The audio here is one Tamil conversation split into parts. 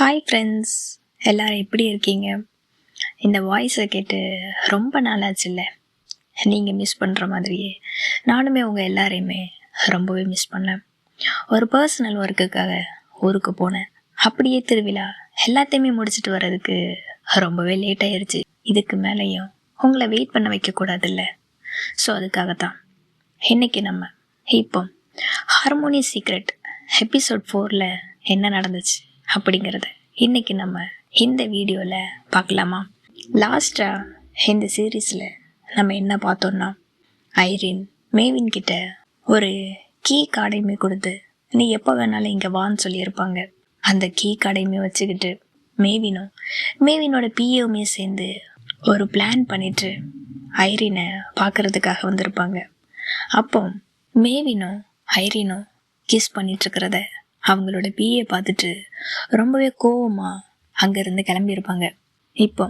ஹாய் ஃப்ரெண்ட்ஸ் எல்லோரும் எப்படி இருக்கீங்க? இந்த வாய்ஸை கேட்டு ரொம்ப நாளாச்சு இல்லை நீங்கள் மிஸ் பண்ணுற மாதிரியே. நானுமே உங்கள் எல்லாரையுமே ரொம்பவே மிஸ் பண்ணேன். ஒரு பர்சனல் ஒர்க்குக்காக ஊருக்கு போனேன். அப்படியே திருவிழா எல்லாத்தையுமே முடிச்சுட்டு வர்றதுக்கு ரொம்பவே லேட் ஆயிடுச்சு இதுக்கு மேலேயும் உங்களை வெயிட் பண்ண வைக்கக்கூடாதுல்ல ஸோ அதுக்காகத்தான். இன்றைக்கி நம்ம இப்போ ஹார்மோனி சீக்ரெட் எபிசோட் ஃபோரில் என்ன நடந்துச்சு? அப்படிங்கிறத. இன்றைக்கி நம்ம இந்த வீடியோவில் பார்க்கலாமா? லாஸ்ட்டாக இந்த சீரீஸில் நம்ம என்ன பார்த்தோன்னா ஐரின் மேவின் கிட்ட ஒரு கீ காடையுமே கொடுத்து நீ எப்போ வேணாலும் இங்கே வான்னு சொல்லியிருப்பாங்க. அந்த கீ காடையுமே வச்சுக்கிட்டு மேவினும் மேவினோட பிஏவுமே சேர்ந்து ஒரு பிளான் பண்ணிட்டு ஐரினை பார்க்கறதுக்காக வந்திருப்பாங்க. அப்போ மேவினும் ஐரினும் கிஸ் பண்ணிட்டு இருக்கிறத அவங்களோட பிஏ பார்த்துட்டு ரொம்பவே கோவமாக அங்கேருந்து கிளம்பியிருப்பாங்க. இப்போ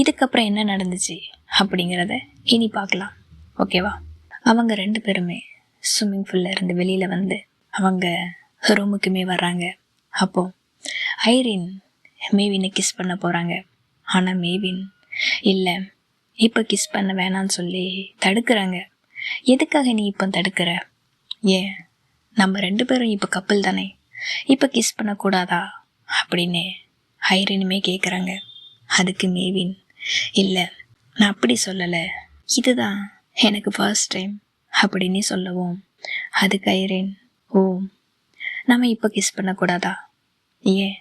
இதுக்கப்புறம் என்ன நடந்துச்சு அப்படிங்கிறத இனி பார்க்கலாம். ஓகேவா அவங்க ரெண்டு பேருமே ஸ்விம்மிங் பூல்ல இருந்து வெளியில் வந்து அவங்க ரூமுக்குமே வர்றாங்க. அப்போ ஐரின் மேவினை கிஸ் பண்ண போகிறாங்க ஆனால் மேவின் இல்லை இப்போ கிஸ் பண்ண வேணான்னு சொல்லி தடுக்கிறாங்க. எதுக்காக நீ இப்போ தடுக்கிற? ஏன் நம்ம ரெண்டு பேரும் இப்போ கப்பல் தானே? இப்போ கிஸ் பண்ணக்கூடாதா? அப்படின்னு ஹைரனுமே கேட்குறாங்க அதுக்கு மேவின் இல்லை நான் அப்படி சொல்லலை. இதுதான் எனக்கு ஃபர்ஸ்ட் டைம் அப்படின்னு சொல்லவும். அதுக்கு ஐரேன் ஓ நம்ம இப்போ கிஸ் பண்ணக்கூடாதா? ஏன்?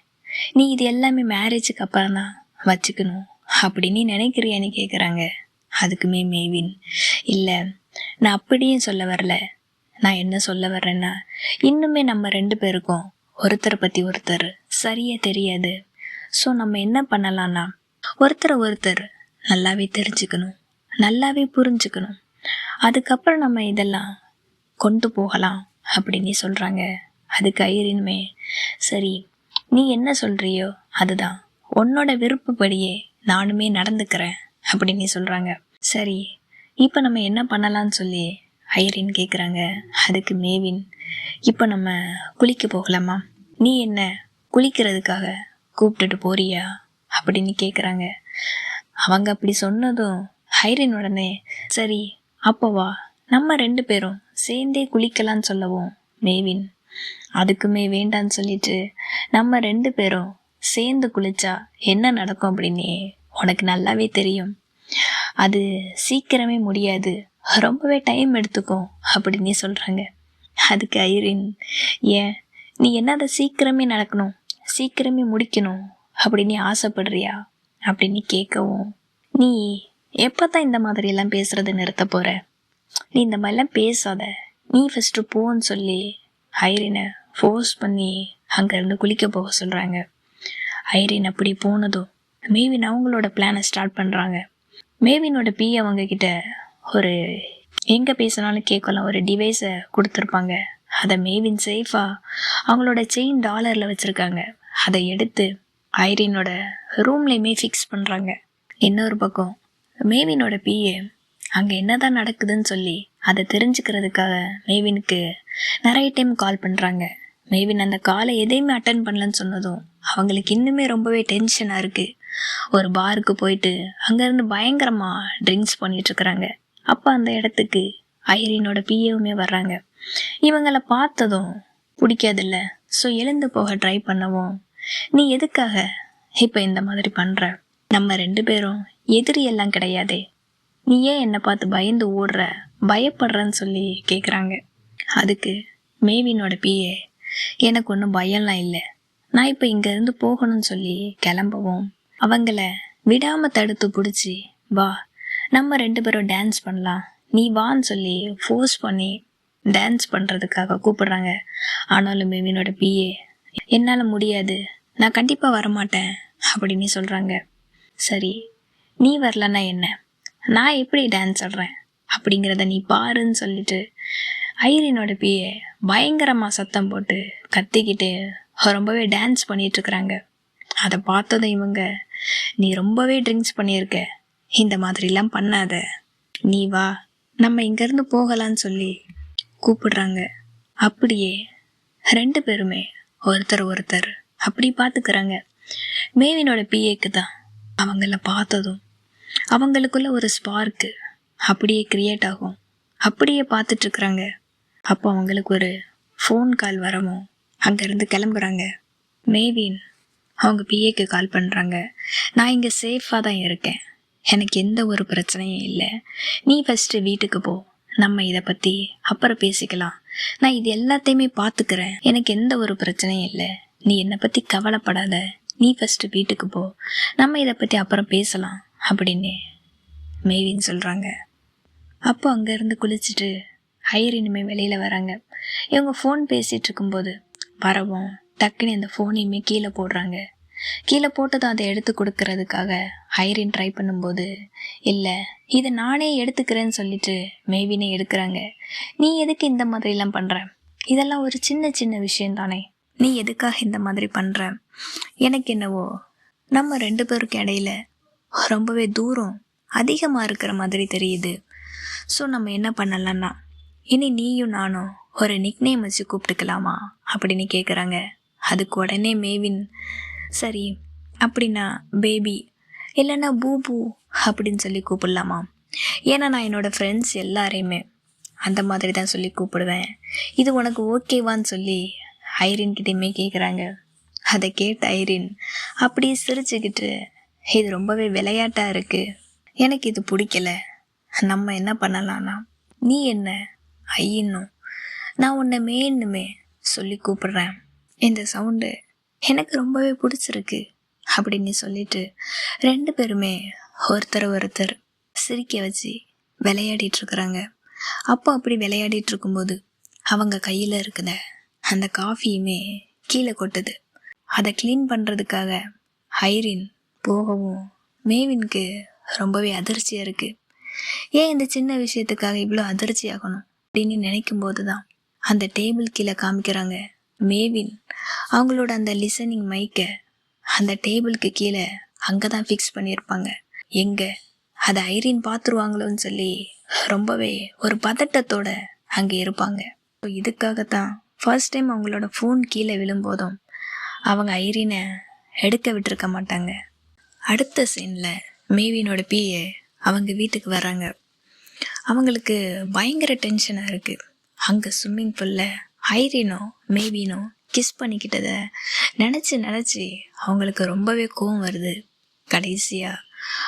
நீ இது எல்லாமே மேரேஜுக்கு அப்புறம் தான் வச்சுக்கணும் அப்படின்னு நினைக்கிறியான்னு கேட்குறாங்க அதுக்குமே மேவின் இல்லை நான் அப்படியும் சொல்ல வரல. நான் என்ன சொல்ல வர்றேன்னா இன்னுமே நம்ம ரெண்டு பேருக்கும் ஒருத்தரை பற்றி ஒருத்தர் சரியாக தெரியாது. ஸோ நம்ம என்ன பண்ணலாம்னா ஒருத்தரை ஒருத்தர் நல்லாவே தெரிஞ்சுக்கணும் நல்லாவே புரிஞ்சுக்கணும். அதுக்கப்புறம் நம்ம இதெல்லாம் கொண்டு போகலாம் அப்படின்னு சொல்கிறாங்க அதுக்கு ஐரினுமே சரி நீ என்ன சொல்கிறியோ அதுதான். உன்னோட விருப்பப்படியே நானுமே நடந்துக்கிறேன் அப்படின்னு சொல்கிறாங்க சரி இப்போ நம்ம என்ன பண்ணலாம்னு சொல்லி ஐரின் கேட்குறாங்க அதுக்கு மேவின் இப்போ நம்ம குளிக்க போகலாமா? நீ என்ன குளிக்கிறதுக்காக கூப்பிட்டுட்டு போறியா? அப்படின்னு கேட்குறாங்க அவங்க அப்படி சொன்னதும் ஐரின் உடனே சரி அப்போ வா. நம்ம ரெண்டு பேரும் சேர்ந்தே குளிக்கலான்னு சொல்லவும். மேவின் அதுக்குமே வேண்டான்னு சொல்லிட்டு நம்ம ரெண்டு பேரும் சேர்ந்து குளிச்சா என்ன நடக்கும் அப்படின்னு உனக்கு நல்லாவே தெரியும். அது சீக்கிரமே முடியாது. ரொம்பவே டைம் எடுத்துக்கும் அப்படின்னு சொல்கிறாங்க அதுக்கு ஐரின் ஏன்? நீ என்ன அதை சீக்கிரமே நடக்கணும் சீக்கிரமே முடிக்கணும் அப்படின்னு ஆசைப்படுறியா? அப்படின்னு கேட்கவும் நீ எப்போ தான் இந்த மாதிரியெல்லாம் பேசுகிறத நிறுத்த போகிற நீ இந்த மாதிரிலாம் பேசாத. நீ ஃபஸ்ட்டு போன்னு சொல்லி ஐரினை ஃபோர்ஸ் பண்ணி அங்கேருந்து குளிக்க போக சொல்கிறாங்க ஐரின் அப்படி போனதும் மேவின் அவங்களோட பிளானை ஸ்டார்ட் பண்ணுறாங்க மேவினோட பி அவங்க கிட்ட ஒரு எங்கே பேசினாலும் கேட்கலாம். ஒரு டிவைஸை கொடுத்துருப்பாங்க. அதை மேவின் சேஃபாக அவங்களோட செயின் டாலரில் வச்சுருக்காங்க. அதை எடுத்து ஐரினோட ரூம்லேயுமே ஃபிக்ஸ் பண்ணுறாங்க இன்னொரு பக்கம் மேவினோட பிஏ அங்கே என்னதான் நடக்குதுன்னு சொல்லி அதை தெரிஞ்சுக்கிறதுக்காக மேவினுக்கு நிறைய டைம் கால் பண்ணுறாங்க மேவின் அந்த காலை எதையுமே அட்டன் பண்ணலன்னு சொன்னதும் அவங்களுக்கு இன்னுமே ரொம்பவே டென்ஷனாக இருக்குது ஒரு பாருக்கு போயிட்டு அங்கேருந்து பயங்கரமாக ட்ரிங்க்ஸ் பண்ணிகிட்ருக்குறாங்க அப்போ அந்த இடத்துக்கு ஐரினோட பிஏவுமே வர்றாங்க. இவங்கள பார்த்ததும் பிடிக்காதில்ல? ஸோ எழுந்து போக ட்ரை பண்ணவும் நீ எதுக்காக இப்போ இந்த மாதிரி பண்ணுற நம்ம ரெண்டு பேரும் எதிரி எல்லாம் கிடையாதே. நீ ஏன் என்னை பார்த்து பயந்து ஓடுற? பயப்படுறன்னு சொல்லி கேட்குறாங்க அதுக்கு மேவினோட பிஏ எனக்கு ஒன்றும் பயம்லாம் இல்லை. நான் இப்போ இங்கேருந்து போகணும்னு சொல்லி கிளம்பவும் அவங்கள விடாமல் தடுத்து பிடிச்சி வா நம்ம ரெண்டு பேரும் டான்ஸ் பண்ணலாம். நீ வான்னு சொல்லி ஃபோர்ஸ் பண்ணி டான்ஸ் பண்ணுறதுக்காக கூப்பிடுறாங்க. ஆனாலும் என்னோட பிஏ என்னால் முடியாது. நான் கண்டிப்பாக வரமாட்டேன். அப்படின்னு சொல்கிறாங்க சரி நீ வரலன்னா என்ன? நான் எப்படி டான்ஸ் ஆடுறேன்? அப்படிங்கிறத நீ பாருன்னு சொல்லிட்டு ஐரினோட பிஏ பயங்கரமாக சத்தம் போட்டு கத்திக்கிட்டு ரொம்பவே டான்ஸ் பண்ணிகிட்ருக்குறாங்க அதை பார்த்ததும் இவங்க நீ ரொம்பவே ட்ரிங்க்ஸ் பண்ணியிருக்க. இந்த மாதிரிலாம் பண்ணாத. நீ வா நம்ம இங்கேருந்து போகலான்னு சொல்லி கூப்பிடுறாங்க. அப்படியே ரெண்டு பேருமே ஒருத்தர் ஒருத்தர் அப்படி பார்த்துக்கிறாங்க மேவினோட பிஏக்கு தான் அவங்கள பார்த்ததும் அவங்களுக்குள்ள ஒரு ஸ்பார்க்கு அப்படியே கிரியேட் ஆகும். அப்படியே பார்த்துட்டு இருக்கிறாங்க அப்போ அவங்களுக்கு ஒரு ஃபோன் கால் வரவும் அங்கேருந்து கிளம்புறாங்க. மேவின் அவங்க பிஏக்கு கால் பண்ணுறாங்க நான் இங்கே சேஃபாக தான் இருக்கேன். எனக்கு எந்த ஒரு பிரச்சனையும் இல்லை. நீ ஃபஸ்ட்டு வீட்டுக்கு போ. நம்ம இதை பற்றி அப்புறம் பேசிக்கலாம். நான் இது எல்லாத்தையுமே பார்த்துக்கிறேன் எனக்கு எந்த ஒரு பிரச்சனையும் இல்லை. நீ என்னை பற்றி கவலைப்படாத. நீ ஃபஸ்ட்டு வீட்டுக்கு போ. நம்ம இதை பற்றி அப்புறம் பேசலாம். அப்படின்னு மேவின்னு சொல்கிறாங்க அப்போ அங்கேருந்து குளிச்சுட்டு ஹையர் வெளியில் வராங்க. இவங்க ஃபோன் பேசிகிட்டு இருக்கும்போது வரவும் டக்குன்னு அந்த ஃபோனையுமே கீழே போடுறாங்க. கீழே போட்டதை அதை எடுத்து கொடுக்கறதுக்காக ஹைரின் ட்ரை பண்ணும்போது இல்லை இதை நானே எடுத்துக்கிறேன்னு சொல்லிட்டு மேவினே எடுக்கிறாங்க. நீ எதுக்கு இந்த மாதிரிலாம் பண்ணுற இதெல்லாம் ஒரு சின்ன சின்ன விஷயம் தானே நீ எதுக்காக இந்த மாதிரி பண்ணுற எனக்கு என்னவோ நம்ம ரெண்டு பேருக்கு இடையில ரொம்பவே தூரம் அதிகமாக இருக்கிற மாதிரி தெரியுது. ஸோ நம்ம என்ன பண்ணலான்னா இனி நீயும் நானும் ஒரு நிக்னேம் வச்சு கூப்பிட்டுக்கலாமா? அப்படின்னு கேட்குறாங்க அதுக்கு உடனே மேவின் சரி அப்படின்னா பேபி இல்லைன்னா பூபு அப்படின்னு சொல்லி கூப்பிடலாமா? ஏன்னா நான் என்னோடய ஃப்ரெண்ட்ஸ் எல்லாரையுமே அந்த மாதிரி தான் சொல்லி கூப்பிடுவேன். இது உனக்கு ஓகேவான்னு சொல்லி ஐரின் கிட்டேயுமே கேட்குறாங்க அதை கேட்ட ஐரின் அப்படியே சிரிச்சுக்கிட்டு இது ரொம்பவே விளையாட்டாக இருக்குது எனக்கு இது பிடிக்கல. நம்ம என்ன பண்ணலாம்னா நீ என்ன? ஐயன்னும் நான் உன்னை மேன்னுமே சொல்லி கூப்பிடுறேன். இந்த சவுண்டு எனக்கு ரொம்பவே பிடிச்சிருக்கு அப்படின்னு சொல்லிட்டு ரெண்டு பேருமே ஒருத்தர் ஒருத்தர் சிரிக்க வச்சு விளையாடிட்டு இருக்கிறாங்க. அப்போ அப்படி விளையாடிட்டு இருக்கும்போது அவங்க கையில் இருக்கிற அந்த காஃபியுமே கீழே கொட்டுது. அதை க்ளீன் பண்ணுறதுக்காக ஹைரின் போகவும் மேவினுக்கு ரொம்பவே அதிர்ச்சியாக இருக்குது ஏன் இந்த சின்ன விஷயத்துக்காக இவ்வளோ அதிர்ச்சி ஆகணும் அப்படின்னு நினைக்கும் போது தான் அந்த டேபிள் கீழே காமிக்கிறாங்க மேவின் அவங்களோட அந்த லிசனிங் மைக்கை அந்த டேபிளுக்கு கீழே அங்கே தான் ஃபிக்ஸ் பண்ணியிருப்பாங்க. எங்கே? அதை ஐரின் பார்த்துருவாங்களோன்னு சொல்லி ரொம்பவே ஒரு பதட்டத்தோட அங்கே இருப்பாங்க. ஸோ இதுக்காகத்தான் ஃபர்ஸ்ட் டைம் அவங்களோட ஃபோன் கீழே விழும்போதும் அவங்க ஐரினை எடுக்க விட்டுருக்க மாட்டாங்க. அடுத்த சீனில் மேவினோட பிஏ அவங்க வீட்டுக்கு வராங்க அவங்களுக்கு பயங்கர டென்ஷனாக இருக்குது அங்கே ஸ்விம்மிங் பூலில் ஐரினோ மேவினோ கிஸ் பண்ணிக்கிட்டதை நினச்சி நினச்சி அவங்களுக்கு ரொம்பவே கோவம் வருது. கடைசியாக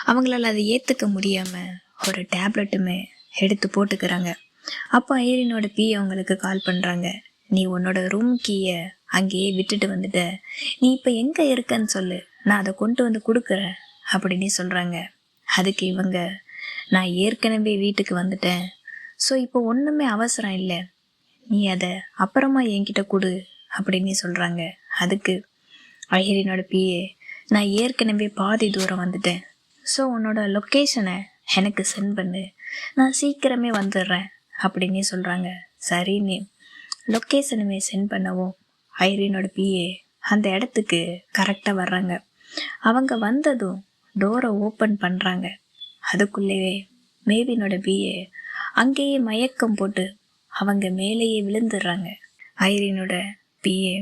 அவங்களால அதை ஏற்றுக்க முடியாமல் ஒரு டேப்லெட்டுமே எடுத்து போட்டுக்கிறாங்க. அப்போ ஐரினோட பி அவங்களுக்கு கால் பண்ணுறாங்க நீ உன்னோட ரூம் கீயை அங்கேயே விட்டுட்டு வந்துட்ட. நீ இப்போ எங்கே இருக்கன்னு சொல்லு. நான் அதை கொண்டு வந்து கொடுக்குறேன் அப்படின்னு சொல்கிறாங்க அதுக்கு இவங்க நான் ஏற்கனவே வீட்டுக்கு வந்துட்டேன். ஸோ இப்போ ஒன்றுமே அவசரம் இல்லை. நீ அதை அப்புறமா என்கிட்ட கொடு. அப்படின்னு சொல்கிறாங்க அதுக்கு ஐயரினோட பிஏ நான் ஏற்கனவே பாதி தூரம் வந்துட்டேன். ஸோ உன்னோட லொக்கேஷனை எனக்கு சென்ட் பண்ணு. நான் சீக்கிரமே வந்துடுறேன் அப்படின்னு சொல்கிறாங்க சரின்னு லொக்கேஷனுமே சென்ட் பண்ணவும் ஐரினோட பிஏ அந்த இடத்துக்கு கரெக்டாக வர்றாங்க. அவங்க வந்ததும் டோரை ஓப்பன் பண்ணுறாங்க அதுக்குள்ளேயே மேவினோட பிஏ அங்கேயே மயக்கம் போட்டு அவங்க மேலேயே விழுந்துடுறாங்க. ஐரினோட பிஏ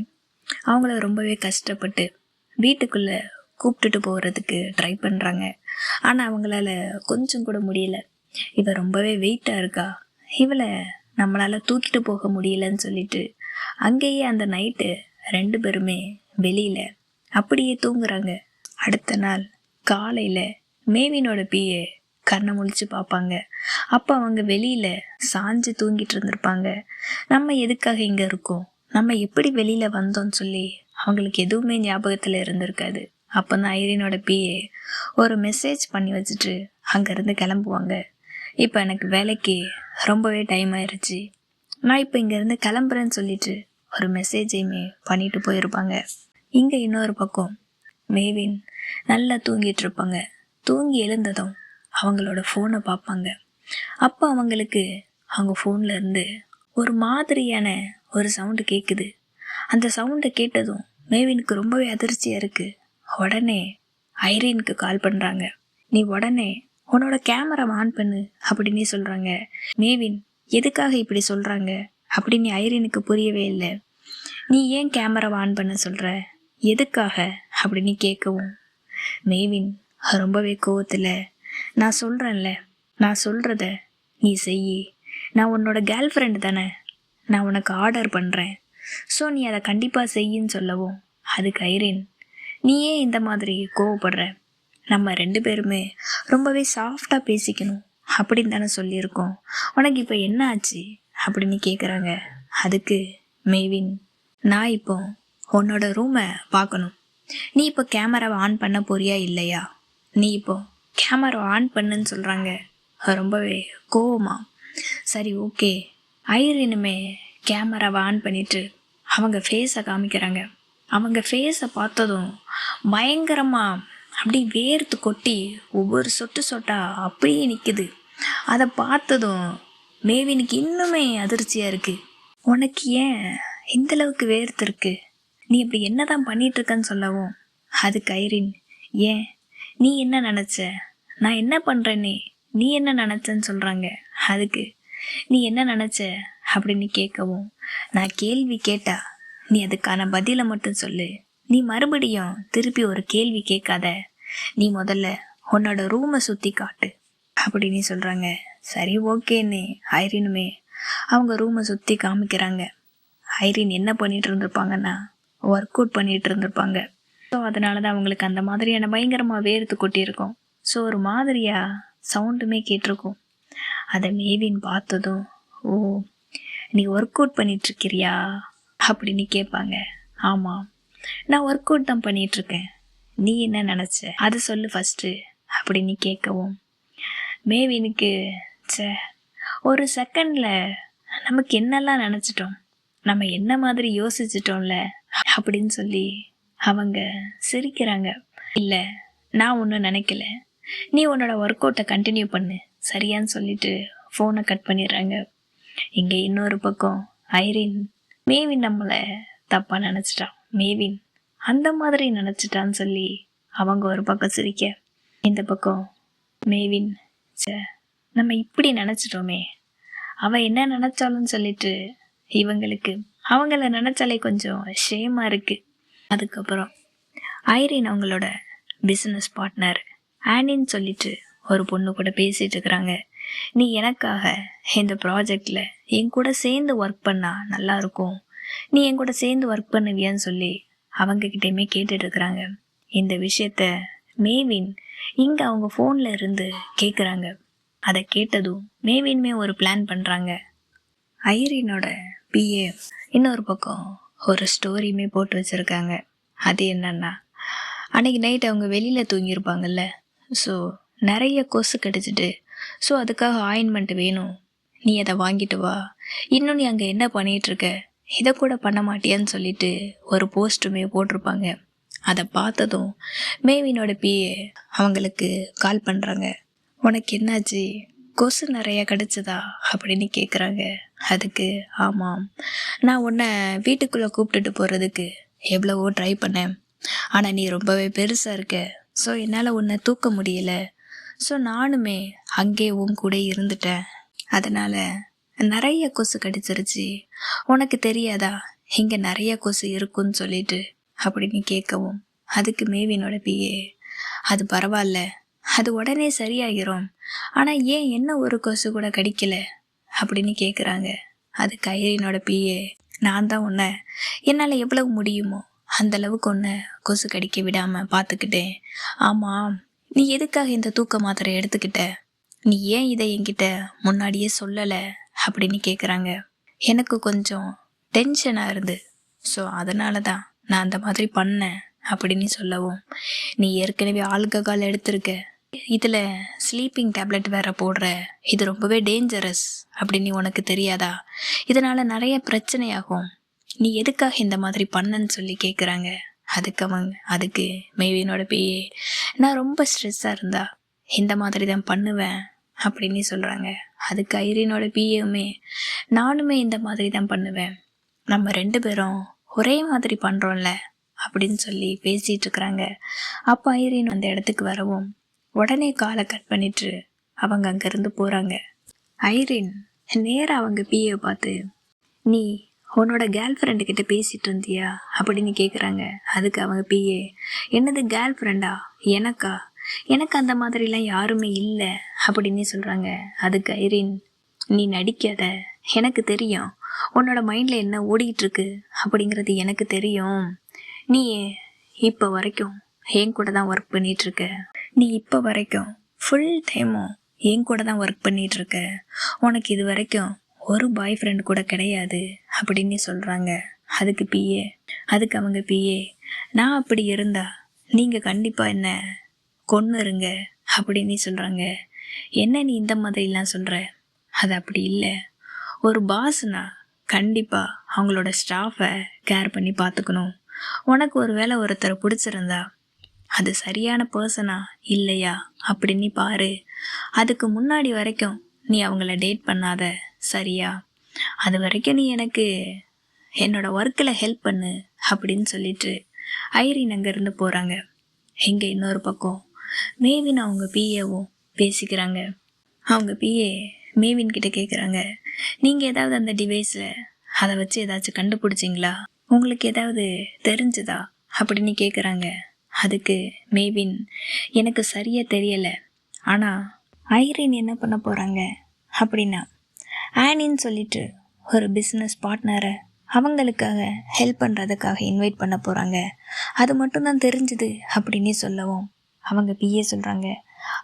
அவங்கள ரொம்பவே கஷ்டப்பட்டு வீட்டுக்குள்ளே கூப்பிட்டுட்டு போகிறதுக்கு ட்ரை பண்ணுறாங்க ஆனால் அவங்களால கொஞ்சம் கூட முடியல. இவ ரொம்பவே வெயிட்டாக இருக்கா? இவளை நம்மளால் தூக்கிட்டு போக முடியலன்னு சொல்லிட்டு அங்கேயே அந்த நைட்டு ரெண்டு பேருமே வெளியில் அப்படியே தூங்குறாங்க. அடுத்த நாள் காலையில் மேவினோட பிஏ கண்ணை முழிச்சு பார்ப்பாங்க. அப்போ அவங்க வெளியில் சாஞ்சு தூங்கிட்டு இருந்திருப்பாங்க. நம்ம எதுக்காக இங்கே இருக்கோம்? நம்ம எப்படி வெளியில் வந்தோம்னு சொல்லி அவங்களுக்கு எதுவுமே ஞாபகத்தில் இருந்திருக்காது. அப்போ தான் ஐரினோட பிஏ ஒரு மெசேஜ் பண்ணி வச்சுட்டு அங்கேருந்து கிளம்புவாங்க. இப்போ எனக்கு வேலைக்கு ரொம்பவே டைம் ஆயிடுச்சு நான் இப்போ இங்கேருந்து கிளம்புறேன்னு சொல்லிட்டு ஒரு மெசேஜையுமே பண்ணிட்டு போயிருப்பாங்க. இங்கே இன்னொரு பக்கம் மேவின் நல்லா தூங்கிட்டு இருப்பாங்க. தூங்கி எழுந்ததும் அவங்களோட ஃபோனை பார்ப்பாங்க. அப்போ அவங்களுக்கு அவங்க ஃபோன்லேருந்து ஒரு மாதிரியான ஒரு சவுண்டு கேட்குது அந்த சவுண்டை கேட்டதும் மேவினுக்கு ரொம்பவே அதிர்ச்சியாக இருக்குது உடனே ஐரீனுக்கு கால் பண்ணுறாங்க நீ உடனே உன்னோட கேமரா ஆன் பண்ணு அப்படின்னு சொல்கிறாங்க மேவின் எதுக்காக இப்படி சொல்கிறாங்க அப்படின்னு ஐரீனுக்கு புரியவே இல்லை. நீ ஏன் கேமராவை ஆன் பண்ண சொல்கிற எதுக்காக? அப்படின்னு கேட்கவும் மேவின் ரொம்பவே கோவத்தில் நான் சொல்கிறேன்ல நான் சொல்கிறத நீ செய் நான் உன்னோட கேர்ள் ஃப்ரெண்டு தானே நான் உனக்கு ஆர்டர் பண்ணுறேன் ஸோ நீ அதை கண்டிப்பாக செய்யின்னு சொல்லவும். அதுக்கு ஐரின் நீ ஏன் இந்த மாதிரி கோவப்படுற. நம்ம ரெண்டு பேருமே ரொம்பவே சாஃப்டாக பேசிக்கணும். அப்படின்னு தானே சொல்லியிருக்கோம். உனக்கு இப்போ என்ன ஆச்சு? அப்படின்னு கேட்குறாங்க அதுக்கு மேவின் நான் இப்போ உன்னோட ரூமை பார்க்கணும். நீ இப்போ கேமராவை ஆன் பண்ண போறியா இல்லையா? நீ இப்போ கேமரா ஆன் பண்ணுன்னு சொல்கிறாங்க ரொம்பவே கோவமா. சரி ஓகே ஐரினுமே கேமராவை ஆன் பண்ணிட்டு அவங்க ஃபேஸை காமிக்கிறாங்க. அவங்க ஃபேஸை பார்த்ததும் பயங்கரமாக அப்படி வேர்த்து கொட்டி ஒவ்வொரு சொட்டு சொட்டா அப்படியே நிற்குது அதை பார்த்ததும் மேவினுக்கு இன்னுமே அதிர்ச்சியாக இருக்குது உனக்கு ஏன் இந்த அளவுக்கு வேர்த்து இருக்குது நீ இப்படி என்னதான் தான் பண்ணிகிட்ருக்கன்னு சொல்லவும் அதுக்கு ஐரின் ஏன்? நீ என்ன நினச்ச? நான் என்ன பண்ணுறேனே நீ என்ன நினச்சன்னு சொல்கிறாங்க அதுக்கு நீ என்ன நினச்ச? அப்படின்னு கேட்கவும் நான் கேள்வி கேட்டா நீ அதுக்கான பதிலை மட்டும் சொல்லு. நீ மறுபடியும் திருப்பி ஒரு கேள்வி கேட்காத. நீ முதல்ல உன்னோட ரூமை சுற்றி காட்டு அப்படின்னு சொல்கிறாங்க சரி ஓகேன்னு ஐரினுமே. அவங்க ரூமை சுற்றி காமிக்கிறாங்க. ஐரின் என்ன பண்ணிட்டு இருந்திருப்பாங்கன்னா ஒர்க் அவுட் பண்ணிட்டு இருந்திருப்பாங்க. ஸோ அதனால தான் அவங்களுக்கு அந்த மாதிரியான பயங்கரமாக வேர்த்து கொட்டியிருக்கும். ஸோ ஒரு மாதிரியாக சவுண்டுமே கேட்டிருக்கும். அதை மேவின் பார்த்ததும் ஓ நீ ஒர்க் அவுட் பண்ணிகிட்ருக்கிறியா அப்படின்னு கேட்பாங்க. ஆமாம் நான் ஒர்க் அவுட் தான் பண்ணிகிட்ருக்கேன் நீ என்ன நினச்ச? அதை சொல்லு ஃபஸ்ட்டு அப்படின்னு கேட்கவும். மேவினுக்கு சே ஒரு செகண்டில் நமக்கு என்னெல்லாம் நினச்சிட்டோம்? நம்ம என்ன மாதிரி யோசிச்சிட்டோம்ல? அப்படின்னு சொல்லி அவங்க சிரிக்கிறாங்க. இல்லை நான் ஒன்றும் நினைக்கல. நீ உன்னோட ஒர்க் அவுட்டை கண்டினியூ பண்ணு. சரியான்னு சொல்லிட்டு ஃபோனை கட் பண்ணிடுறாங்க. இங்கே இன்னொரு பக்கம் ஐரின் மேவின் நம்மளை தப்பாக நினச்சிட்டான். மேவின் அந்த மாதிரி நினச்சிட்டான்னு சொல்லி அவங்க ஒரு பக்கம் சிரிக்க. இந்த பக்கம் மேவின் சே நம்ம இப்படி நினச்சிட்டோமே. அவள் என்ன நினச்சாலும் சொல்லிட்டு இவங்களுக்கு அவங்கள நினச்சாலே கொஞ்சம் ஷேமாக இருக்குது அதுக்கப்புறம் ஐரின் அவங்களோட பிஸ்னஸ் பார்ட்னர் ஆனின்னு சொல்லிட்டு ஒரு பொண்ணு கூட பேசிகிட்டு இருக்கிறாங்க நீ எனக்காக இந்த ப்ராஜெக்டில் என் கூட சேர்ந்து ஒர்க் பண்ணால் நல்லாயிருக்கும் நீ என் கூட சேர்ந்து ஒர்க் பண்ணுவியான்னு சொல்லி அவங்கக்கிட்டேயுமே கிட்டேயுமே இருக்கிறாங்க இந்த விஷயத்த மேவின் இங்கே அவங்க ஃபோனில் இருந்து கேட்குறாங்க அதை கேட்டதும் மேவின்மே ஒரு பிளான் பண்ணுறாங்க ஐரினோட பிஏ இன்னொரு பக்கம் ஒரு ஸ்டோரியுமே போட்டு வச்சுருக்காங்க. அது என்னன்னா அன்னைக்கு நைட் அவங்க வெளியில் தூங்கியிருப்பாங்கல்ல. ஸோ நிறைய கொசு கடிச்சிட்டு. ஸோ அதுக்காக ஆயின்மெண்ட் வேணும். நீ அதை வாங்கிட்டு வா. இன்னும் நீ அங்கே என்ன பண்ணிகிட்ருக்க இதை கூட பண்ண மாட்டியான்னு சொல்லிட்டு ஒரு போஸ்ட்டுமே போட்டிருப்பாங்க. அதை பார்த்ததும் மேவினோட பிஏ அவங்களுக்கு கால் பண்ணுறாங்க உனக்கு என்னாச்சு? கொசு நிறைய கிடச்சதா? அப்படின்னு கேட்குறாங்க அதுக்கு ஆமாம். நான் உன்னை வீட்டுக்குள்ளே கூப்பிட்டுட்டு போகிறதுக்கு எவ்வளவோ ட்ரை பண்ணேன். ஆனால் நீ ரொம்பவே பெருசாக இருக்க. ஸோ என்னால் உன்னை தூக்க முடியல. ஸோ நானுமே அங்கே உன் கூட இருந்துட்டேன். அதனால் நிறைய கொசு கடிச்சிருச்சு. உனக்கு தெரியாதா? இங்கே நிறைய கொசு இருக்குன்னு சொல்லிட்டு அப்படின்னு கேட்கவும் அதுக்கு மேவினோட பிஏ அது பரவாயில்ல. அது உடனே சரியாகிரும் ஆனால் ஏன் என்ன ஒரு கொசு கூட கடிக்கல? அப்படின்னு கேட்குறாங்க அது கைரினோட பிஏ. நான் தான் உன்னை. என்னால் எவ்வளவு முடியுமோ அந்த அளவுக்கு ஒன்று கொசு கடிக்க விடாமல் பார்த்துக்கிட்டேன். ஆமாம் நீ எதுக்காக இந்த தூக்க மாத்திரை எடுத்துக்கிட்ட? நீ ஏன் இதை என்கிட்ட முன்னாடியே சொல்லலை? அப்படின்னு கேட்குறாங்க எனக்கு கொஞ்சம் டென்ஷனாக இருந்து. ஸோ அதனால தான் நான் அந்த மாதிரி பண்ணேன் அப்படின்னு சொல்லவும். நீ ஏற்கனவே ஆல்கஹால் எடுத்திருக்க. இதில் ஸ்லீப்பிங் டேப்லெட் வேற போடுற. இது ரொம்பவே டேஞ்சரஸ் அப்படின்னு உனக்கு தெரியாதா? இதனால் நிறைய பிரச்சனையாகும். நீ எதுக்காக இந்த மாதிரி பண்ணன்னு சொல்லி கேட்குறாங்க அதுக்கு அவங்க அதுக்கு மேவினோட பிஏ நான் ரொம்ப ஸ்ட்ரெஸ்ஸாக இருந்தா இந்த மாதிரி தான் பண்ணுவேன் அப்படின்னு சொல்கிறாங்க அதுக்கு ஐரினோட பிஏவுமே நானுமே இந்த மாதிரி தான் பண்ணுவேன். நம்ம ரெண்டு பேரும் ஒரே மாதிரி பண்ணுறோம்ல அப்படின்னு சொல்லி பேசிகிட்டு இருக்கிறாங்க. அப்போ ஐரீன் அந்த இடத்துக்கு வரவும் உடனே காலை கட் பண்ணிட்டு அவங்க அங்கேருந்து போகிறாங்க ஐரின் நேராக அவங்க பிஏவை பார்த்து நீ உன்னோட கேர்ள் ஃப்ரெண்டு கிட்ட பேசிட்டு இருந்தியா? அப்படின்னு கேட்குறாங்க அதுக்கு அவங்க பிஏ என்னது கேர்ள் ஃப்ரெண்டா எனக்கா? எனக்கு அந்த மாதிரிலாம் யாருமே இல்லை அப்படின்னு சொல்கிறாங்க அதுக்கு ஐரின் நீ நடிக்காத. எனக்கு தெரியும். உன்னோட மைண்டில் என்ன ஓடிக்கிட்டுருக்கு இருக்கு அப்படிங்கிறது எனக்கு தெரியும். நீ இப்போ வரைக்கும் என் கூட தான் ஒர்க் பண்ணிகிட்ருக்க இருக்க நீ இப்போ வரைக்கும் ஃபுல் டைமும் என் கூட தான் ஒர்க் பண்ணிகிட்ருக்க இருக்க உனக்கு இது வரைக்கும் ஒரு பாய் ஃப்ரெண்ட் கூட கிடையாது அப்படின்னு சொல்கிறாங்க அதுக்கு பிஏ அதுக்கு அவங்க பிஏ நான் அப்படி இருந்தா நீங்கள் கண்டிப்பாக என்ன கொன்று இருங்க அப்படின்னு சொல்கிறாங்க என்ன நீ இந்த மாதிரிலாம் சொல்கிற அது அப்படி இல்லை. ஒரு பாஸ்னா கண்டிப்பாக அவங்களோட ஸ்டாஃபை கேர் பண்ணி பார்த்துக்கணும் உனக்கு ஒரு வேளை ஒருத்தரை பிடிச்சிருந்தா அது சரியான பர்சனா இல்லையா அப்படின்னு பாரு. அதுக்கு முன்னாடி வரைக்கும் நீ அவங்கள டேட் பண்ணாத. சரியா? அது வரைக்கும் நீ எனக்கு என்னோட ஒர்க்கில் ஹெல்ப் பண்ணு அப்படின்னு சொல்லிட்டு ஐரின் அங்கேருந்து போகிறாங்க இங்கே இன்னொரு பக்கம் மேவின் அவங்க பிஏவும் பேசிக்கிறாங்க. அவங்க பிஏ மேவின் கிட்ட கேட்குறாங்க நீங்கள் ஏதாவது அந்த டிவைஸில் அதை வச்சு ஏதாச்சும் கண்டுபிடிச்சிங்களா? உங்களுக்கு ஏதாவது தெரிஞ்சுதா? அப்படின்னு கேட்குறாங்க அதுக்கு மேவின் எனக்கு சரியாக தெரியலை. ஆனால் ஐரின் என்ன பண்ண போகிறாங்க அப்படின்னா ஆனின்னு சொல்லிட்டு ஒரு பிஸ்னஸ் பார்ட்னரை அவங்களுக்காக ஹெல்ப் பண்ணுறதுக்காக இன்வைட் பண்ண போகிறாங்க அது மட்டும்தான் தெரிஞ்சுது அப்படின்னு சொல்லவும் அவங்க பிஏ சொல்கிறாங்க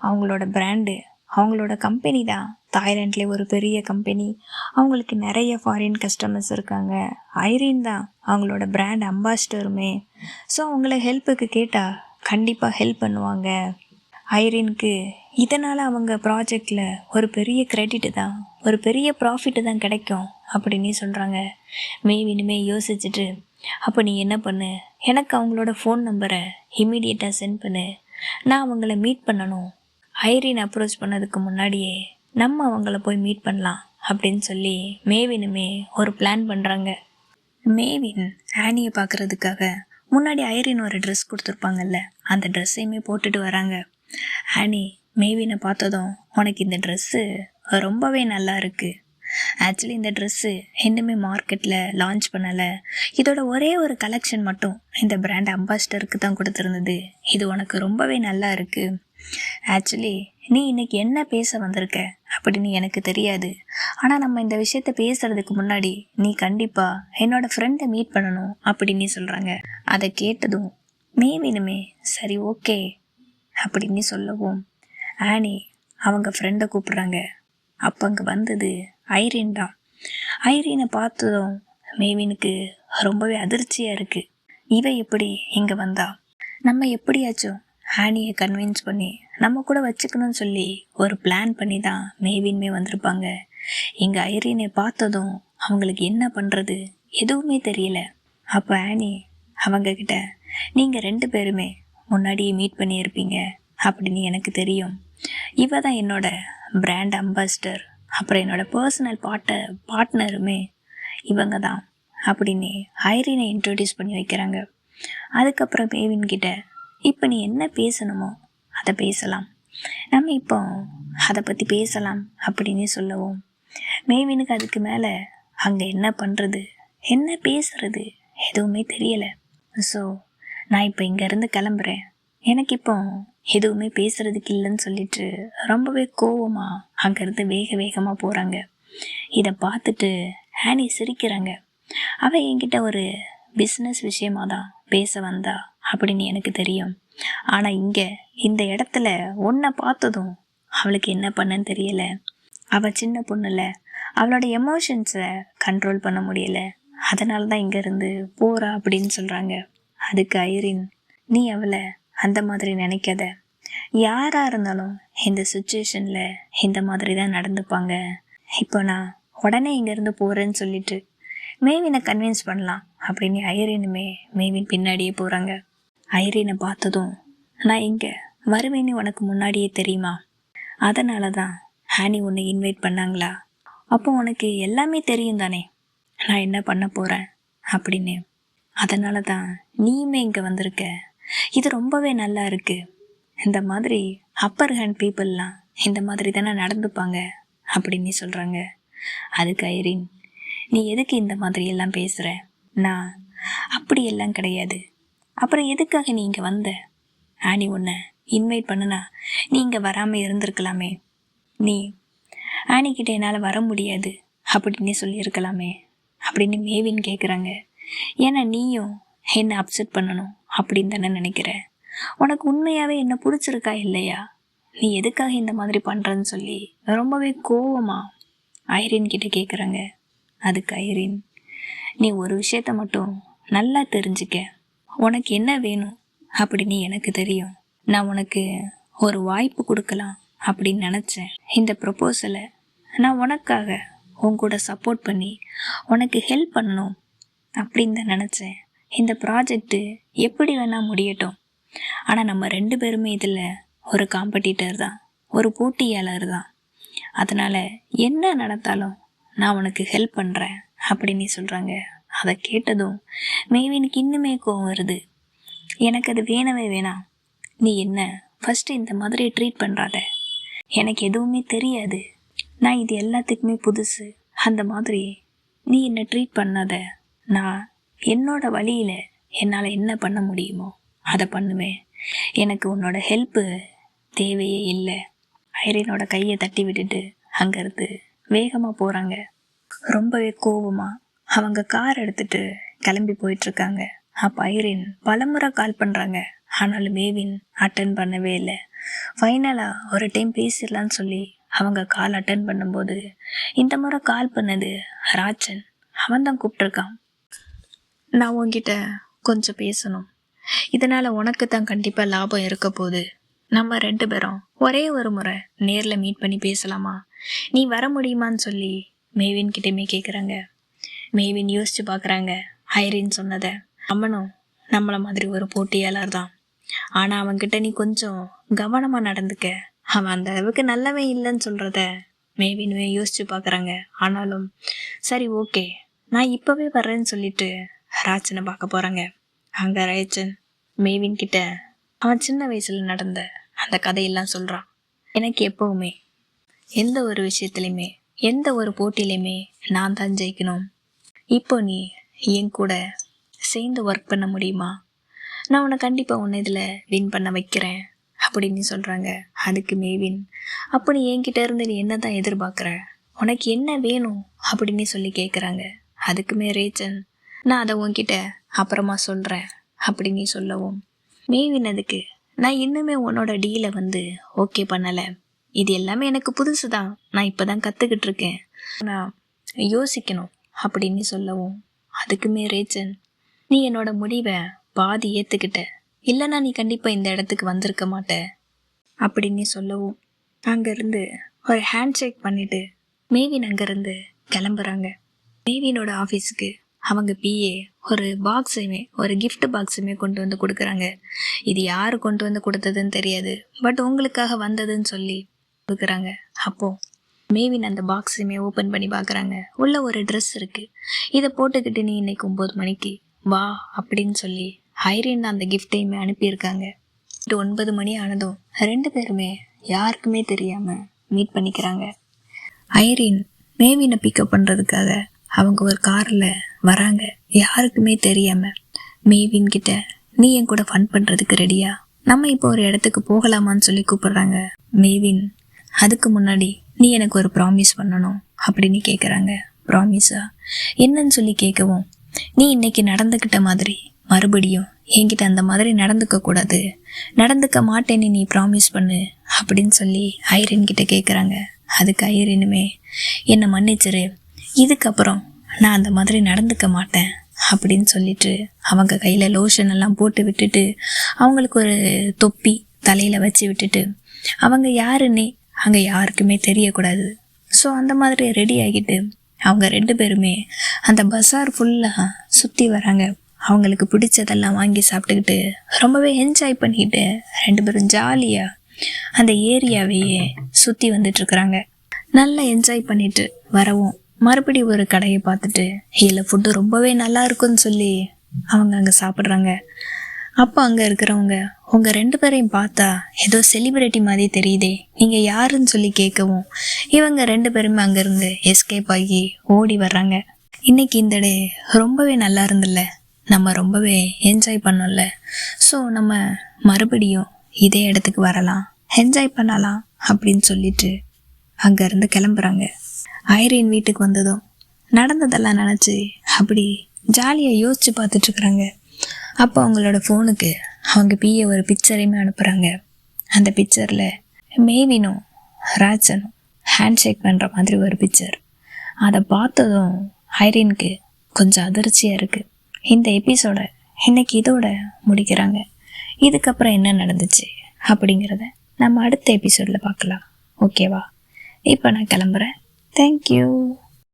அவங்களோட பிராண்டு அவங்களோட கம்பெனி தான். தாய்லாண்ட்லேயே ஒரு பெரிய கம்பெனி அவங்களுக்கு நிறைய ஃபாரின் கஸ்டமர்ஸ் இருக்காங்க. ஐரின் தான் அவங்களோட பிராண்ட் அம்பாசிடருமே ஸோ அவங்கள ஹெல்ப்புக்கு கேட்டால் கண்டிப்பாக ஹெல்ப் பண்ணுவாங்க. ஐரினுக்கு இதனால் அவங்க ப்ராஜெக்டில் ஒரு பெரிய க்ரெடிட்டு தான் ஒரு பெரிய ப்ராஃபிட்டு தான் கிடைக்கும் அப்படின்னு சொல்கிறாங்க மேவினுமே யோசிச்சுட்டு அப்போ நீ என்ன பண்ணு? எனக்கு அவங்களோட ஃபோன் நம்பரை இமீடியட்டாக சென்ட் பண்ணு. நான் அவங்கள மீட் பண்ணணும். ஐரின் அப்ரோச் பண்ணதுக்கு முன்னாடியே நம்ம அவங்கள போய் மீட் பண்ணலாம் அப்படின்னு சொல்லி மேவினுமே ஒரு பிளான் பண்ணுறாங்க மேவின் ஆனியை பார்க்குறதுக்காக முன்னாடி ஐரின் ஒரு ட்ரெஸ் கொடுத்துருப்பாங்கல்ல அந்த ட்ரெஸ்ஸையுமே போட்டுட்டு வராங்க. ஆனி மேவினை பார்த்ததும் உனக்கு இந்த ட்ரெஸ்ஸு ரொம்பவே நல்லா இருக்குது ஆக்சுவலி இந்த ட்ரெஸ்ஸு இன்னுமே மார்க்கெட்டில் லான்ச் பண்ணலை. இதோட ஒரே ஒரு கலெக்ஷன் மட்டும் இந்த பிராண்ட் அம்பாஸ்டருக்கு தான் கொடுத்துருந்தது. இது உனக்கு ரொம்பவே நல்லா இருக்குது ஆக்சுவலி நீ இன்னைக்கு என்ன பேச வந்திருக்க அப்படின்னு எனக்கு தெரியாது. ஆனால் நம்ம இந்த விஷயத்த பேசுகிறதுக்கு முன்னாடி நீ கண்டிப்பாக என்னோடய ஃப்ரெண்டை மீட் பண்ணணும் அப்படின்னு சொல்கிறாங்க அதை கேட்டதும் மேவினுமே சரி ஓகே அப்படின்னு சொல்லவும். ஆனி அவங்க ஃப்ரெண்டை கூப்பிட்றாங்க. அப்போ அங்கே வந்தது ஐரின் தான். ஐரீனை பார்த்ததும் மேவினுக்கு ரொம்பவே அதிர்ச்சியாக இருக்குது இவ எப்படி இங்கே வந்தா? நம்ம எப்படியாச்சும் ஆனியை கன்வின்ஸ் பண்ணி நம்ம கூட வச்சுக்கணும்னு சொல்லி ஒரு பிளான் பண்ணி தான் மேவின்மே வந்திருப்பாங்க. இங்கே ஐரீனை பார்த்ததும் அவங்களுக்கு என்ன பண்ணுறது எதுவுமே தெரியல. அப்போ ஆனி அவங்கக்கிட்ட நீங்கள் ரெண்டு பேருமே முன்னாடியே மீட் பண்ணியிருப்பீங்க அப்படின்னு எனக்கு தெரியும். இவ தான் என்னோட பிராண்ட் அம்பாசிடர் அப்புறம் என்னோட பர்சனல் பாட்ட பார்ட்னருமே இவங்க தான் அப்படின்னு ஐரினை இன்ட்ரடியூஸ் பண்ணி வைக்கிறாங்க. அதுக்கப்புறம் மேவின் கிட்ட இப்போ நீ என்ன பேசணுமோ அதை பேசலாம். நம்ம இப்போ அதை பற்றி பேசலாம் அப்படின்னு சொல்லவும். மேவினுக்கு அதுக்கு மேலே அங்கே என்ன பண்ணுறது என்ன பேசுறது? எதுவுமே தெரியலை. ஸோ நான் இப்போ இங்கேருந்து கிளம்புறேன். எனக்கு இப்போ எதுவுமே பேசுறதுக்கு இல்லைன்னு சொல்லிட்டு ரொம்பவே கோவமாக அங்கேருந்து வேக வேகமாக போகிறாங்க இதை பார்த்துட்டு ஹேனி சிரிக்கிறாங்க. அவள் என்கிட்ட ஒரு பிஸ்னஸ் விஷயமா தான் பேச வந்தா அப்படின்னு எனக்கு தெரியும். ஆனால் இங்கே இந்த இடத்துல ஒன்றை பார்த்ததும் அவளுக்கு என்ன பண்ணன்னு தெரியல. அவள் சின்ன பொண்ணுல அவளோட எமோஷன்ஸை கண்ட்ரோல் பண்ண முடியல. அதனால தான் இங்கேருந்து போகிறா அப்படின்னு சொல்கிறாங்க அதுக்கு ஐரின் நீ அவளை அந்த மாதிரி நினைக்காத. யாராக இருந்தாலும் இந்த சுச்சுவேஷனில் இந்த மாதிரி தான் நடந்துப்பாங்க. இப்போ நான் உடனே இங்கேருந்து போகிறேன்னு சொல்லிட்டு மேவினை கன்வின்ஸ் பண்ணலாம் அப்படின்னு ஐரினுமே மேவின் பின்னாடியே போகிறாங்க ஐரினை பார்த்ததும் நான் இங்கே வருவேன்னு உனக்கு முன்னாடியே தெரியுமா? அதனால தான் ஹானி உன்னை இன்வைட் பண்ணாங்களா? அப்போ உனக்கு எல்லாமே தெரியும் தானே? நான் என்ன பண்ண போகிறேன் அப்படின்னு. அதனால தான் நீயுமே இங்கே வந்திருக்க. இது ரொம்பவே நல்லா இருக்குது இந்த மாதிரி அப்பர் ஹேண்ட் பீப்புளெலாம் இந்த மாதிரி தானே நடந்துப்பாங்க அப்படின்னு சொல்கிறாங்க அதுக்கு ஐரின் நீ எதுக்கு இந்த மாதிரி எல்லாம் பேசுகிற நான் அப்படியெல்லாம் கிடையாது. அப்புறம் எதுக்காக நீ இங்கே வந்த? ஆனி உன்னை இன்வைட் பண்ணுனா நீ இங்கே வராமல் இருந்திருக்கலாமே. நீ ஆனிக்கிட்ட என்னால் வர முடியாது அப்படின்னு சொல்லியிருக்கலாமே அப்படின்னு மேவின் கேட்குறாங்க ஏன்னா நீயும் என்னை அப்செட் பண்ணணும் அப்படின்னு தானே நினைக்கிற? உனக்கு உண்மையாகவே என்ன பிடிச்சிருக்கா இல்லையா? நீ எதுக்காக இந்த மாதிரி பண்ணுறன்னு சொல்லி ரொம்பவே கோவமா ஐரின் கிட்ட கேட்குறாங்க அதுக்கு ஐரின் நீ ஒரு விஷயத்த மட்டும் நல்லா தெரிஞ்சுக்க. உனக்கு என்ன வேணும் அப்படின்னு எனக்கு தெரியும். நான் உனக்கு ஒரு வாய்ப்பு கொடுக்கலாம் அப்படின்னு நினச்சேன். இந்த ப்ரொப்போசலை நான் உனக்காக உன் கூட சப்போர்ட் பண்ணி உனக்கு ஹெல்ப் பண்ணணும் அப்படின்னு தான் நினச்சேன். இந்த ப்ராஜெக்ட்டு எப்படி வேணால் முடியட்டும். ஆனால் நம்ம ரெண்டு பேருமே இதில் ஒரு காம்படிட்டர் தான். ஒரு போட்டியாளர் தான். அதனால் என்ன நடந்தாலும் நான் உனக்கு ஹெல்ப் பண்ணுறேன் அப்படின்னு சொல்கிறாங்க அதை கேட்டதும் மேவினுக்கு இன்னுமே கோவம் வருது. எனக்கு அது வேணவே வேணாம். நீ என்ன ஃபஸ்ட்டு இந்த மாதிரி ட்ரீட் பண்ணுறாத எனக்கு எதுவுமே தெரியாது. நான் இது எல்லாத்துக்குமே புதுசு. அந்த மாதிரி நீ என்னை ட்ரீட் பண்ணாத. நான் என்னோட வழியில் என்னால் என்ன பண்ண முடியுமோ அதை பண்ணுவேன். எனக்கு உன்னோட ஹெல்ப்பு தேவையே இல்லை. ஐரினோட கையை தட்டி விட்டுட்டு அங்கேருந்து வேகமாக போகிறாங்க ரொம்பவே கோவமாக அவங்க கார் எடுத்துட்டு கிளம்பி போயிட்டுருக்காங்க. அப்போ ஐரின் பலமுறை கால் பண்ணுறாங்க ஆனாலும் மேவின் அட்டன் பண்ணவே இல்லை. ஃபைனலாக ஒரு டைம் பேசிடலான்னு சொல்லி அவங்க கால் அட்டன் பண்ணும்போது இந்த முறை கால் பண்ணது ராஜன். அவன் தான் கூப்பிட்ருக்கான் நான் உங்ககிட்ட கொஞ்சம் பேசணும். இதனால் உனக்கு தான் கண்டிப்பாக லாபம் இருக்க போகுது. நம்ம ரெண்டு பேரும் ஒரே ஒரு முறை நேரில் மீட் பண்ணி பேசலாமா? நீ வர முடியுமான்னு சொல்லி மேவின் கிட்டேயுமே கேட்குறாங்க மேவின் யோசிச்சு பார்க்குறாங்க ஹைரின்னு சொன்னதை. அவனும் நம்மளை மாதிரி ஒரு போட்டியாளர் தான். ஆனால் அவன்கிட்ட நீ கொஞ்சம் கவனமாக நடந்துக்க. அவன் அந்த அளவுக்கு நல்லவன் இல்லைன்னு சொல்கிறத மேவினுவே யோசிச்சு பார்க்குறாங்க ஆனாலும் சரி ஓகே நான் இப்போவே வர்றேன்னு சொல்லிட்டு ராஜனை பார்க்க போகிறாங்க அங்கே ராஜன் மேவின் கிட்ட அவன் சின்ன வயசில் நடந்த அந்த கதையெல்லாம் சொல்கிறான் எனக்கு எப்போவுமே எந்த ஒரு விஷயத்துலையுமே எந்த ஒரு போட்டியிலையுமே நான் தான் ஜெயிக்கணும். இப்போ நீ என் கூட சேர்ந்து ஒர்க் பண்ண முடியுமா? நான் உன்னை கண்டிப்பாக உன்னை இதில் வின் பண்ண வைக்கிறேன் அப்படின்னு சொல்கிறாங்க அதுக்கு மேவின் அப்போ நீ என்கிட்ட இருந்து நீ என்ன தான் எதிர்பார்க்குற? உனக்கு என்ன வேணும் அப்படின்னு சொல்லி கேட்குறாங்க அதுக்குமே ரேச்சன் நான் அதை உன்கிட்ட அப்புறமா சொல்கிறேன் அப்படின்னு சொல்லவும். மேவினதுக்கு நான் இன்னுமே உன்னோட டீலை வந்து ஓகே பண்ணலை. இது எல்லாமே எனக்கு புதுசு தான் நான் இப்போ தான் கற்றுக்கிட்டு இருக்கேன் நான் யோசிக்கணும். அப்படின்னு சொல்லவும். அதுக்குமே ரேச்சன் நீ என்னோட முடிவை பாதி ஏற்றுக்கிட்ட இல்லைனா நீ கண்டிப்பாக இந்த இடத்துக்கு வந்திருக்க மாட்ட. அப்படின்னு சொல்லவும். அங்கேருந்து ஒரு ஹேண்ட் ஷேக் பண்ணிவிட்டு மேவின் அங்கேருந்து கிளம்புறாங்க. மேவினோட ஆஃபீஸுக்கு அவங்க பிஏ ஒரு பாக்ஸுமே ஒரு கிஃப்ட் பாக்ஸுமே கொண்டு வந்து கொடுக்குறாங்க. இது யார் கொண்டு வந்து கொடுத்ததுன்னு தெரியாது. பட் உங்களுக்காக வந்ததுன்னு சொல்லி கொடுக்குறாங்க. அப்போது மேவின் அந்த பாக்ஸுமே ஓப்பன் பண்ணி பார்க்குறாங்க உள்ள ஒரு ட்ரெஸ் இருக்குது இதை போட்டுக்கிட்டு நீ இன்னைக்கு ஒம்பது மணிக்கு வா அப்படின்னு சொல்லி ஹைரின் அந்த கிஃப்டையுமே அனுப்பியிருக்காங்க. இது ஒன்பது மணி ஆனதும் ரெண்டு பேருமே யாருக்குமே தெரியாமல் மீட் பண்ணிக்கிறாங்க. ஐரின் மேவினை பிக்கப் பண்ணுறதுக்காக அவங்க ஒரு காரில் வராங்க. யாருக்குமே தெரியாமல் மேவின் கிட்ட நீ என் கூட ஃபன் பண்ணுறதுக்கு ரெடியா நம்ம இப்போ ஒரு இடத்துக்கு போகலாமான்னு சொல்லி கூப்பிடுறாங்க. மேவின் அதுக்கு முன்னாடி நீ எனக்கு ஒரு ப்ராமிஸ் பண்ணணும் அப்படின்னு கேட்குறாங்க ப்ராமிஸா என்னன்னு சொல்லி கேட்கவும் நீ இன்னைக்கு நடந்துக்கிட்ட மாதிரி மறுபடியும் என்கிட்ட அந்த மாதிரி நடந்துக்க கூடாது. நடந்துக்க மாட்டேன்னு நீ ப்ராமிஸ் பண்ணு அப்படின்னு சொல்லி ஐரின் கிட்ட கேட்குறாங்க அதுக்கு ஐரினுமே என்னை மன்னிச்சிரு இதுக்கப்புறம் நான் அந்த மாதிரி நடந்துக்க மாட்டேன் அப்படின்னு சொல்லிட்டு அவங்க கையில் லோஷன் எல்லாம் போட்டு விட்டுட்டு அவங்களுக்கு ஒரு தொப்பி தலையில் வச்சு விட்டுட்டு அவங்க யாருன்னே அங்கே யாருக்குமே தெரியக்கூடாது. ஸோ அந்த மாதிரி ரெடி ஆகிட்டு அவங்க ரெண்டு பேருமே அந்த பஸார் ஃபுல்லாக சுற்றி வராங்க. அவங்களுக்கு பிடிச்சதெல்லாம் வாங்கி சாப்பிட்டுக்கிட்டு ரொம்பவே என்ஜாய் பண்ணிக்கிட்டு ரெண்டு பேரும் ஜாலியாக அந்த ஏரியாவையே சுற்றி வந்துட்டுருக்குறாங்க நல்லா என்ஜாய் பண்ணிட்டு வரவும் மறுபடி ஒரு கடையை பார்த்துட்டு இதில் ஃபுட்டு ரொம்பவே நல்லா இருக்குன்னு சொல்லி அவங்க அங்கே சாப்பிட்றாங்க. அப்போ அங்கே இருக்கிறவங்க உங்கள் ரெண்டு பேரையும் பார்த்தா ஏதோ செலிபிரிட்டி மாதிரி தெரியுதே. நீங்கள் யாருன்னு சொல்லி கேட்கவும் இவங்க ரெண்டு பேருமே அங்கேருந்து எஸ்கேப் ஆகி ஓடி வர்றாங்க. இன்னைக்கு இந்த டே ரொம்பவே நல்லா இருந்தில்ல. நம்ம ரொம்பவே என்ஜாய் பண்ணோம்ல. ஸோ நம்ம மறுபடியும் இதே இடத்துக்கு வரலாம். என்ஜாய் பண்ணலாம் அப்படின்னு சொல்லிட்டு அங்கேருந்து கிளம்புறாங்க. ஐரின் வீட்டுக்கு வந்ததும் நடந்ததெல்லாம் நினச்சி அப்படி ஜாலியாக யோசித்து பார்த்துட்ருக்குறாங்க அப்போ அவங்களோட ஃபோனுக்கு அவங்க பிஏ ஒரு பிக்சரையுமே அனுப்புகிறாங்க அந்த பிக்சரில் மேவினும் ராஜனும் ஹேண்ட் ஷேக் பண்ணுற மாதிரி ஒரு பிக்சர் அதை பார்த்ததும் ஐரினுக்கு கொஞ்சம் அதிர்ச்சியாக இருக்குது இந்த எபிசோட இன்னைக்கு இதோட முடிக்கிறாங்க. இதுக்கப்புறம் என்ன நடந்துச்சு அப்படிங்கிறத நம்ம அடுத்த எபிசோடில் பார்க்கலாம். ஓகேவா இப்போ நான் கிளம்புறேன். Thank you.